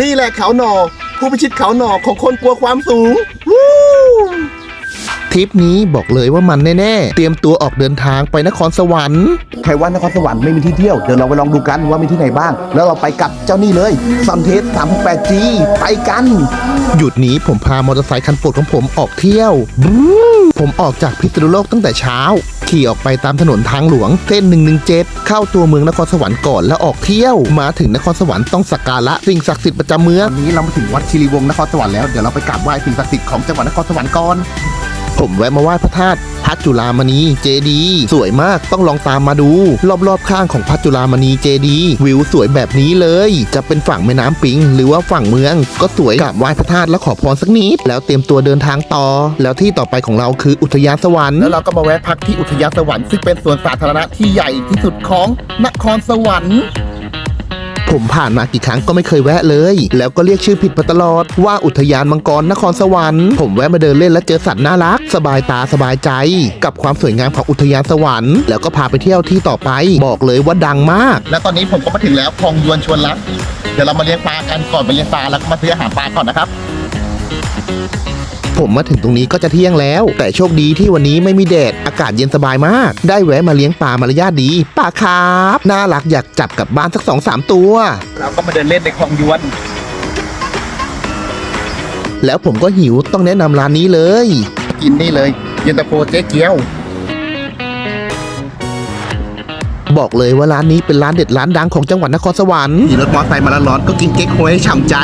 นี่แหละเขาหนอ ผู้พิชิตเขาหนอของคนกลัวความสูง ทริปนี้บอกเลยว่ามันแน่ๆ เตรียมตัวออกเดินทางไปนครสวรรค์ ใครว่านครสวรรค์ไม่มีที่เที่ยว เดี๋ยวเราไปลองดูกันว่ามีที่ไหนบ้าง แล้วเราไปกับเจ้านี่เลยซันเทส 368G ไปกัน หยุดนี้ผมพามอเตอร์ไซค์คันโปรดของผมออกเที่ยวผมออกจากพิษณุโลกตั้งแต่เช้า ขี่ออกไปตามถนนทางหลวง เส้น 117 เข้าตัวเมืองนครสวรรค์ก่อนแล้วออกเที่ยว มาถึงนครสวรรค์ต้องสักการะสิ่งศักดิ์สิทธิ์ประจำเมืองวันนี้เรามาถึงวัดคีรีวงศ์นครสวรรค์แล้วเดี๋ยวเราไปกราบไหว้สิ่งศักดิ์สิทธิ์ของจังหวัดนครสวรรค์ก่อน ผมแวะมาไหว้พระธาตุพัจุลามณีเจดี สวยมากต้องลองตามมาดู รอบๆข้างของพัจุลามณีเจดี วิวสวยแบบนี้เลย จะเป็นฝั่งแม่น้ำปิง หรือว่าฝั่งเมือง ก็สวยกราบไหว้พระธาตุแล้วขอพรสักนิด แล้วเตรียมตัวเดินทางต่อ แล้วที่ต่อไปของเราคืออุทยานสวรรค์แล้วเราก็มาแวะพักที่อุทยานสวรรค์ซึ่งเป็นสวนสาธารณะที่ใหญ่ที่สุดของนครสวรรค์ ผมผ่านมากี่ครั้งก็ไม่เคยแวะเลย แล้วก็เรียกชื่อผิดมาตลอด ว่าอุทยานมังกรนครสวรรค์ ผมแวะมาเดินเล่นและเจอสัตว์น่ารัก สบายตาสบายใจ กับความสวยงามของอุทยานสวรรค์ แล้วก็พาไปเที่ยวที่ต่อไป บอกเลยว่าดังมาก และตอนนี้ผมก็มาถึงแล้วคลองยวนชวนรัก เดี๋ยวเรามาเลี้ยงปลากันก่อนไปเลี้ยงปลาแล้วก็มาซื้ออาหารปลาก่อนนะครับ ผมมาถึงตรงนี้ก็จะเที่ยงแล้ว แต่โชคดีที่วันนี้ไม่มีแดด อากาศเย็นสบายมาก ได้แวะมาเลี้ยงปลามารยาทดีปลาครับน่ารักอยากจับกลับบ้านสักสองสามตัว เราก็มาเดินเล่นในคลองยวน แล้วผมก็หิวต้องแนะนำร้านนี้เลย กินนี่เลยเย็นตาโฟเจ๊เกียว บอกเลยว่าร้านนี้เป็นร้านเด็ดร้านดังของจังหวัดนครสวรรค์ขี่รถมอเตอร์ไซค์มาร้อนๆก็กินเก๊กฮวยให้ฉ่ำใจ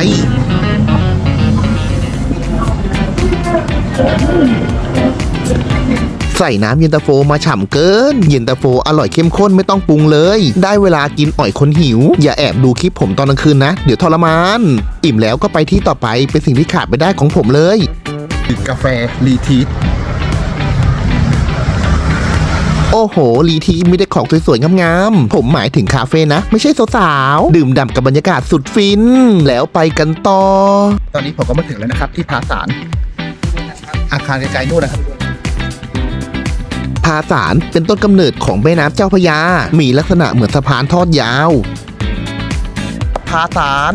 ใส่น้ำเย็นตาโฟมาฉ่ำเกิน เย็นตาโฟอร่อยเข้มข้นไม่ต้องปรุงเลย ได้เวลากินอ่อยคนหิว อย่าแอบดูคลิปผมตอนกลางคืนนะ เดี๋ยวทรมาน อิ่มแล้วก็ไปที่ต่อไปเป็นสิ่งที่ขาดไม่ได้ของผมเลยกาแฟรีทีสโอ้โห รีทีมีแต่ของสวยๆ งามๆ ผมหมายถึงคาเฟ่นะ ไม่ใช่สาวๆ ดื่มด่ำกับบรรยากาศสุดฟิน แล้วไปกันต่อ ตอนนี้ผมก็มาถึงแล้วนะครับ ที่พาสาร อาคารไกลๆนู่นนะครับ พาสารเป็นต้นกำเนิดของแม่น้ำเจ้าพยา มีลักษณะเหมือนสะพานทอดยาว พาสาร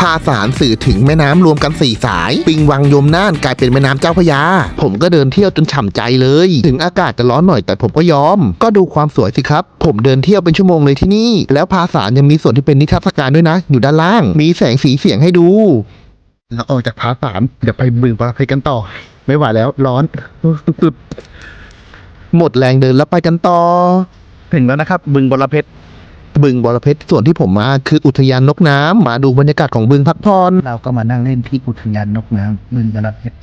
พาสารสื่อถึงแม่น้ำรวมกันสี่สาย ปิงวังยมน่านกลายเป็นแม่น้ำเจ้าพยา ผมก็เดินเที่ยวจนฉ่ำใจเลย ถึงอากาศจะร้อนหน่อยแต่ผมก็ยอม ก็ดูความสวยสิครับ ผมเดินเที่ยวเป็นชั่วโมงเลยที่นี่ แล้วพาสารยังมีส่วนที่เป็นนิทรรศการด้วยนะ อยู่ด้านล่าง มีแสงสีเสียงให้ดู แล้วออกจากพาสารเดี๋ยวไปบึงปลาเพกันต่อ ไม่ไหวแล้วร้อนสุดๆหมดแรงเดินแล้วไปกันต่อ ถึงแล้วนะครับ บึงบรเพชรบึงบรเพชรส่วนที่ผมมาคืออุทยานนกน้ำมาดูบรรยากาศของบึงพักผ่อนเราก็มานั่งเล่นที่อุทยานนกน้ำบึงกระเพชร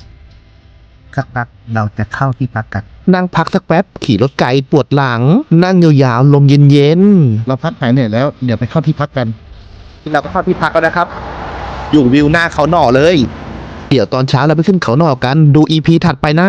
สักพักเราจะเข้าที่พักกัน นั่งพักสักแป๊บ ขี่รถไกลปวดหลัง นั่งยาวๆลมเย็นๆเราพักหายเหนื่อยแล้วเดี๋ยวไปเข้าที่พักกัน เราก็เข้าที่พักแล้วนะครับ อยู่วิวหน้าเขาหน่อเลย เดี๋ยวตอนเช้าเราไปขึ้นเขาหน่อกันดูอีพีถัดไปนะ